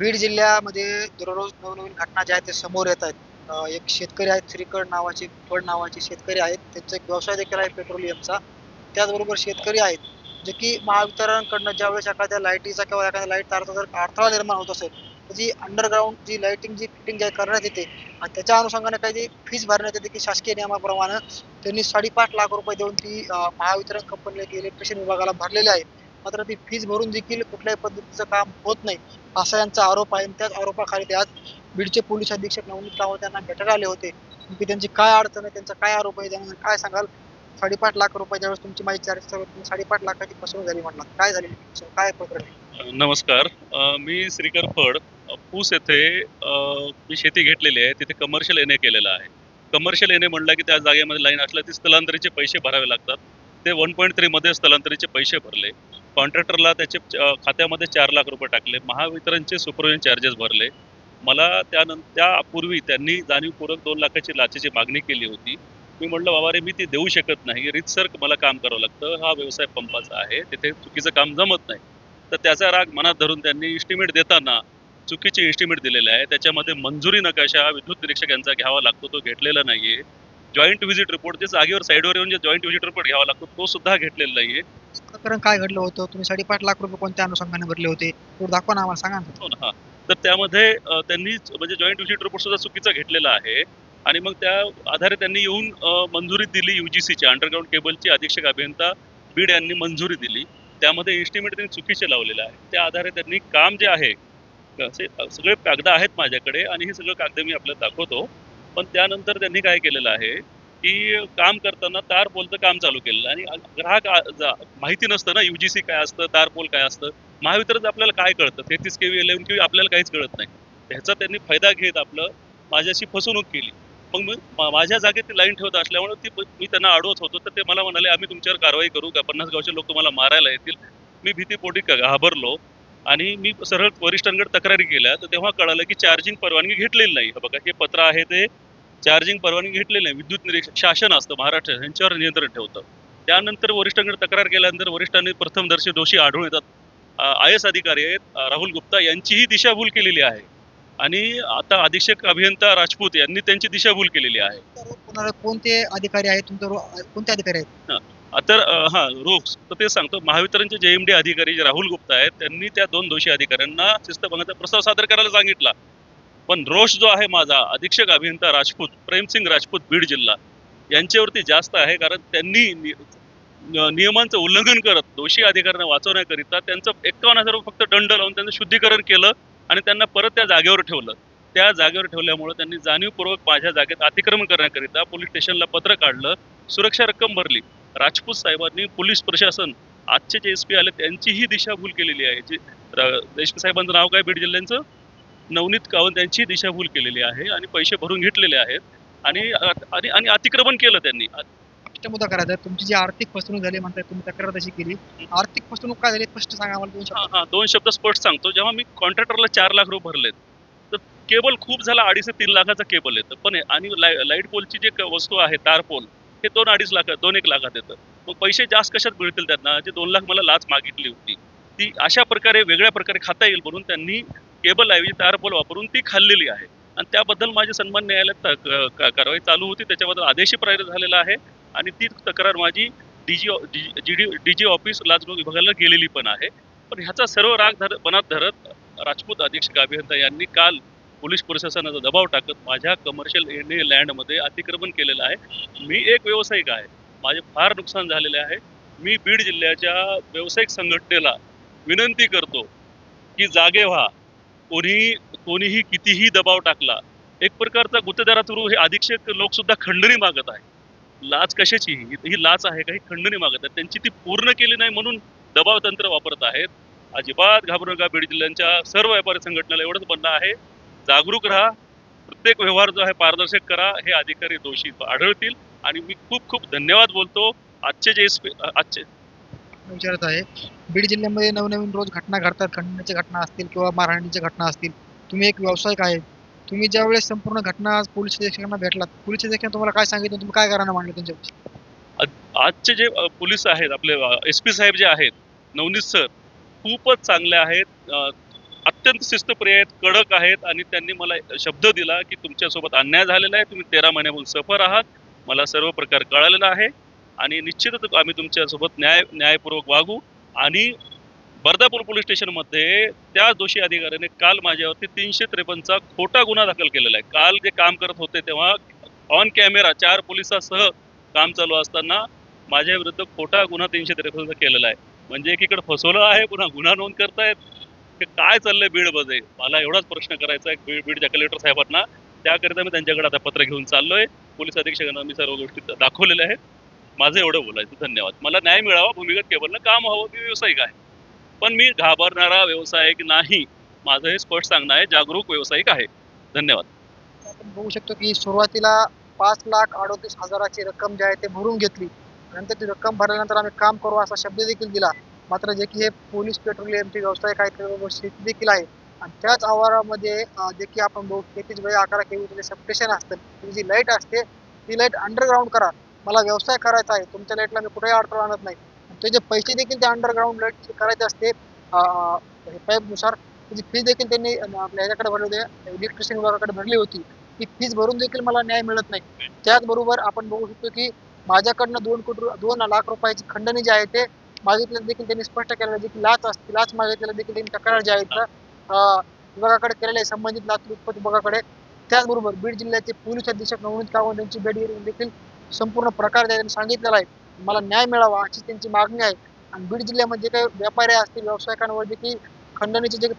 बीड जिल्ह्यामध्ये दररोज नवनवीन घटना ज्या आहेत ते समोर येत आहेत. एक शेतकरी आहेत श्रीकड नावाचे फड नावाचे शेतकरी आहेत. त्यांचा एक व्यवसाय देखील आहे पेट्रोलियमचा. त्याचबरोबर शेतकरी आहेत जे की महावितरणकडनं ज्यावेळेस एखाद्या लाईटीचा किंवा एखाद्या लाइट तारचा जर अडथळा निर्माण होत असेल तर जी अंडरग्राऊंड जी लाईटिंग जी फिटिंग आहे करण्यात येते आणि त्याच्या अनुषंगाने काही जी फीज भरण्यात येते की शासकीय नियमाप्रमाणे त्यांनी साडेपाच लाख रुपये देऊन ती महावितरण कंपनीला की इलेक्ट्रिशियन विभागाला भरलेली आहे. मात्र ती फीज भरून देखील कुठल्याही पद्धतीचं काम होत नाही असा यांचा आरोप आहे. आणि त्याच आरोपाखाली आज बीडचे पोलीस अधीक्षक नवनीत रावत यांना भेटायला आले होते. की त्यांची काय अडचण आहे त्यांचा काय आरोप आहे त्यामुळे काय सांगाल? साडेपाच लाख रुपये ज्यावेळेस तुमची माहिती तुम्ही साडेपाच लाखाची फसवणूक झाली म्हटलं काय झाली काय प्रकरण नमस्कार. मी श्रीकर फड. पूस येथे मी शेती घेतलेली आहे. तिथे कमर्शियल एन ए केलेलं आहे. कमर्शियल एन ए म्हणलं की त्या जागेमध्ये लाईन असल्या ती स्थलांतरीचे पैसे भरावे लागतात. ते वन पॉईंट थ्रीमध्ये स्थलांतरीचे पैसे भरले. कॉन्ट्रॅक्टरला त्याचे खात्यामध्ये चार लाख रुपये टाकले. महावितरणचे सुपरविजन चार्जेस भरले. मला त्यानंतर त्यापूर्वी त्यांनी जाणीवपूर्वक दोन लाखाची लाचेची मागणी केली होती. मी म्हटलं बाबा रे मी ती देऊ शकत नाही. रितसर मला काम करावं लागतं. हा व्यवसाय पंपाचा आहे. तिथे चुकीचं काम जमत नाही. तर त्याचा राग मनात धरून त्यांनी इस्टिमेट देताना चुकीचे इस्टिमेट दिलेले आहे. त्याच्यामध्ये मंजुरी नकाशा विद्युत निरीक्षक यांचा घ्यावा लागतो तो घेतलेला नाही आहे जॉईंट व्हिजिट रिपोर्ट जे जागेवर साईडवर येऊन जे जॉईंट व्हिजिट रिपोर्ट घ्यावा लागतो तो सुद्धा घेतलेला नाहीये. प्रकरण काय घडलं होतं? तुम्ही साडेपाच लाख रुपये कोणत्या अनुषंगाने भरले होते? तो दाखवा ना आम्हाला सांगा ना. हो ना, हा. तर त्यामध्ये अ, त्यांनी म्हणजे जॉईंट व्हिजिट रिपोर्ट सुद्धा चुकीचा घेतलेला आहे आणि मग त्या आधारे त्यांनी येऊन अ, मंजुरी दिली युजीसीची अंडरग्राऊंड केबलची अधीक्षक अभियंता बीड यांनी मंजुरी दिली. त्यामध्ये इस्टिमेट त्यांनी चुकीचे लावलेलं आहे. त्या आधारे त्यांनी काम जे आहे असे सगळे कागद आहेत माझ्याकडे आणि हे सगळं कागद मी आपल्याला दाखवतो. पण त्यानंतर त्यांनी काय केलेलं आहे की काम करताना तार पोलचं काम चालू केलेलं आणि ग्राहक माहिती नसतं ना युजीसी काय असतं तार पोल काय असतं महावितरण आपल्याला काय कळतं? तेहतीस केवी इलेव्हन केवी आपल्याला काहीच कळत नाही. ह्याचा त्यांनी फायदा घेत आपलं माझ्याशी फसवणूक केली. मग मी माझ्या जागेत ती लाईन ठेवत असल्यामुळे ती मी त्यांना अडवत होतो. तर ते मला म्हणाले आम्ही तुमच्यावर कारवाई करू का? पन्नास गावचे लोक तुम्हाला मारायला येतील. मी भीतीपोटी घाबरलो. आणि मी सरळ वरिष्ठांकडे तक्रारी केल्या. तर तेव्हा कळालं की चार्जिंग परवानगी घेतलेली नाही. हे बघा हे पत्र आहे ते चार्जिंग परवानगी घेतलेली नाही. विद्युत निरीक्षक शासन असतं महाराष्ट्र यांच्यावर नियंत्रण ठेवतं. त्यानंतर वरिष्ठांकडे तक्रार केल्यानंतर वरिष्ठांनी प्रथमदर्शी दोषी आढळून येतात. आय एस अधिकारी आहेत राहुल गुप्ता यांचीही दिशाभूल केलेली आहे. आणि आता अधीक्षक अभियंता राजपूत यांनी त्यांची दिशाभूल केलेली आहे. कोणते अधिकारी आहेत? कोणते अधिकारी आहेत? तर हा रोक्स. तर ते सांगतो महावितरणचे जे एम डी अधिकारी जे राहुल गुप्ता आहेत त्यांनी त्या दोन दोषी अधिकाऱ्यांना शिस्तभंगाचा प्रस्ताव सादर करायला सांगितला. पण रोष जो आहे माझा अधीक्षक अभियंता राजपूत प्रेमसिंग राजपूत बीड जिल्हा यांच्यावरती जास्त आहे कारण त्यांनी नियमांचं उल्लंघन करत दोषी अधिकाऱ्यांना वाचवण्याकरिता त्यांचं एकावन्न हजार फक्त दंड लावून त्यांचं शुद्धीकरण केलं आणि त्यांना परत त्या जागेवर ठेवलं. त्या जागेवर ठेवल्यामुळे त्यांनी जाणीवपूर्वक माझ्या जागेत अतिक्रमण करण्याकरिता पोलीस स्टेशनला पत्र काढलं सुरक्षा रक्कम भरली. राजपूत साहेबांनी पोलीस प्रशासन आजचे जे एस पी आले त्यांचीही दिशाभूल केलेली आहे. जी र- देशमुख साहेबांचं नाव काय बीड जिल्ह्यांचं? नवनीत कावंत यांची दिशाभूल केलेली आहे आणि पैसे भरून घेतलेले आहेत आणि आणि आणि अतिक्रमण केलं त्यांनी. स्पष्ट मुद्दा करायचा. तुमची जी आर्थिक फसवणूक झाली म्हणताय तुम्ही तक्रार तशी केली. आर्थिक फसवणूक काय झाली? स्पष्ट सांगा आम्हाला दोन शब्द. हा हा दोन शब्द स्पष्ट सांगतो. जेव्हा मी कॉन्ट्रॅक्टरला चार लाख रुपये भरलेत तर केबल खूप झाला अडीच ते तीन लाखाचा केबल येतं. पण आणि लाइट पोलची जे वस्तू आहे तार पोल हे दोन अडीच लाख दोन एक लाखात येतं. मग पैसे जास्त कशात मिळतील त्यांना? जे दोन लाख मला लाच मागितली होती. ती अशा प्रकारे वेगळ्या प्रकारे खाता येईल म्हणून त्यांनी केबल आहे तार पोल वापरून ती खाल्लेली आहे. आणि त्याबद्दल माझी सन्मान न्यायालयात कारवाई चालू होती. त्याच्याबद्दल आदेशही प्रायर झालेला आहे. आणि ती तक्रार माझी DG G D D G office लाचलुचपत विभागाला गेलेली पण आहे. पण ह्याचा सर्व राग धर मनात धरत राजपूत अधीक्षक अभियंता यांनी काल पोलीस प्रशासनाचा दबाव टाकत माझ्या कमर्शियल एन ए लँडमध्ये अतिक्रमण केलेलं आहे. मी एक व्यावसायिक आहे. माझे फार नुकसान झालेले आहे. मी बीड जिल्ह्याच्या व्यावसायिक संघटनेला विनंती करतो की जागे व्हा. कोणी कोणीही कितीही दबाव टाकला एक प्रकारचा गुत्तेदारातून हे अधीक्षक लोक सुद्धा खंडणी मागत आहे लाच कशाची? ही लाच आहे काही खंडणी मागत आहे त्यांची ती पूर्ण केली नाही म्हणून दबाव तंत्र वापरत आहेत. अजिबात घाबरू नका बीड जिल्ह्यांच्या सर्व व्यापारी संघटनेला एवढंच म्हणणं आहे. जागरूक राहा. प्रत्येक व्यवहार जो आहे पारदर्शक करा. हे अधिकारी दोषी आढळतील. आणि मी खूप खूप धन्यवाद बोलतो. आजचे जे आजचे विचारत आहे. बीड जिल्ह्यामध्ये नवनवीन रोज घटना घडतात. खंडण्याच्या घटना असतील किंवा मारहाणीच्या घटना असतील. तुम्ही एक व्यावसायिक आहे. तुम्ही ज्यावेळेस संपूर्ण घटना पोलीस अधीक्षकांना भेटलात पोलीस अधीक्षकांना तुम्हाला काय सांगितलं? तुम्ही काय करायला मांडलं त्यांच्या आजचे जे पोलीस आहेत आपले एस पी साहेब जे आहेत नवनीत सर खूपच चांगले आहेत. अत्यंत शिस्तप्रिय आहेत कडक आहेत आणि त्यांनी मला शब्द दिला की तुमच्यासोबत अन्याय झालेला आहे. तुम्ही तेरा महिन्याहून सफर आहात. मला सर्व प्रकार कळालेला आहे. आणि निश्चितच आम्ही तुमच्यासोबत न्याय न्यायपूर्वक वागू. आणि बर्दापूर पोलीस स्टेशनमध्ये त्या दोषी अधिकाऱ्याने काल माझ्यावरती तीनशे त्रेपन्नचा खोटा गुन्हा दाखल केलेला आहे. काल जे काम करत होते तेव्हा ऑन कॅमेरा चार पोलिसासह काम चालू असताना माझ्या विरुद्ध खोटा गुन्हा तीनशे त्रेपन्नचा केलेला आहे. म्हणजे एकीकडे फसवलं आहे पुन्हा गुन्हा नोंद करतायत. ते काय चाललंय बीडमध्ये? मला एवढाच प्रश्न करायचा आहे बीड बीडच्या कलेक्टर साहेबांना. त्याकरिता मी त्यांच्याकडे आता पत्र घेऊन चाललोय. पोलीस अधीक्षकांना मी सर्व गोष्टी दाखवलेल्या आहेत. माझं एवढं बोलायचं धन्यवाद. मला न्याय मिळावा भूमिगत केबलनं काम हवं मी व्यावसायिक आहे. पण मी घाबरणारा व्यावसायिक नाही. माझं हे स्पष्ट सांगणं आहे जागरूक व्यावसायिक आहे. धन्यवाद. आपण बघू शकतो की सुरुवातीला पाच लाख अडोतीस हजाराची रक्कम जी आहे ते भरून घेतली. नंतर ती रक्कम भरल्यानंतर आम्ही काम करू असा शब्द देखील दिला. मात्र जे की हे पोलीस पेट्रोलियमचे व्यावसायिक आहेत शेती देखील आहे. आणि त्याच आवारामध्ये जे की आपण बघू तेहतीस बाय अकरा केवीचे सबस्टेशन असतं ती जी लाइट असते ती लाइट अंडरग्राऊंड करा. मला व्यवसाय करायचा आहे तुमच्या लाईटला मी कुठेही अडथळा आणत नाही. ते जे पैसे देखील त्या अंडरग्राऊंड लाइट करायचे असते पाईपनुसार त्याची फीज देखील त्यांनी आपल्या ह्याच्याकडे भरली होती इलेक्ट्रिशियन विभागाकडे भरली होती. ती फीज भरून देखील मला न्याय मिळत नाही. त्याचबरोबर आपण बघू शकतो की माझ्याकडनं दोन कोटी दोन लाख रुपयाची खंडणी जी आहे ते मागितलं देखील त्यांनी स्पष्ट केलेलं जे की लाच असते लाच मागितलेलं देखील त्यांनी तक्रार जी आहे तर विभागाकडे केलेले आहे संबंधित लाच उत्पत्ती विभागाकडे. त्याचबरोबर बीड जिल्ह्याचे पोलीस अधीक्षक नवनीत कावंत यांची भेट घेऊन देखील संपूर्ण प्रकार त्यांनी सांगितलेला आहे. मला न्याय मिळावा अशी त्यांची मागणी आहे. आणि बीड जिल्ह्यामध्ये जे काही व्यापारी असतील व्यावसायिकांवर जे की खंडणीचे जे